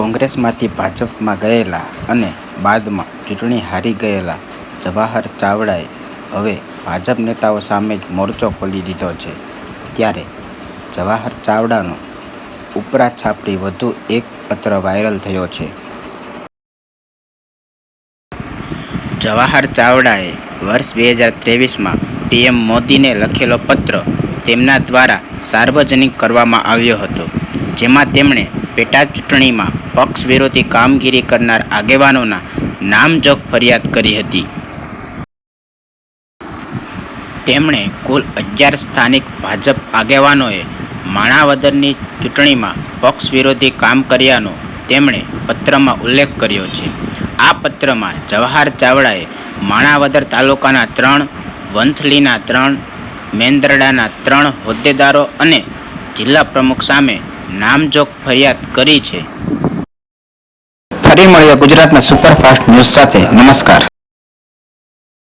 કોંગ્રેસમાંથી ભાજપમાં ગયેલા અને બાદમાં ચૂંટણી હારી ગયેલા જવાહર ચાવડાએ હવે ભાજપ નેતાઓ સામે જ મોરચો ખોલી દીધો છે. ત્યારે જવાહર ચાવડાનો ઉપરા છાપરી વધુ એક પત્ર વાયરલ થયો છે. જવાહર ચાવડાએ વર્ષ બે હજાર ત્રેવીસમાં પીએમ મોદીને લખેલો પત્ર તેમના દ્વારા સાર્વજનિક કરવામાં આવ્યો હતો, જેમાં તેમણે પેટા ચૂંટણીમાં પક્ષ વિરોધી કામગીરી કરનાર આગેવાનોના નામજોગ ફરિયાદ કરી હતી. તેમણે કુલ અગિયાર સ્થાનિક ભાજપ આગેવાનોએ માણાવદરની ચૂંટણીમાં પક્ષ વિરોધી કામ કર્યાનો તેમણે પત્રમાં ઉલ્લેખ કર્યો છે. આ પત્રમાં જવાહર ચાવડાએ માણાવદર તાલુકાના ત્રણ, વંથલીના ત્રણ, મેંદરડાના ત્રણ હોદ્દેદારો અને જિલ્લા પ્રમુખ સામે નામજોગ ફરિયાદ કરી છે. ફરી મળીએ ગુજરાતના સુપરફાસ્ટ ન્યૂઝ સાથે. નમસ્કાર.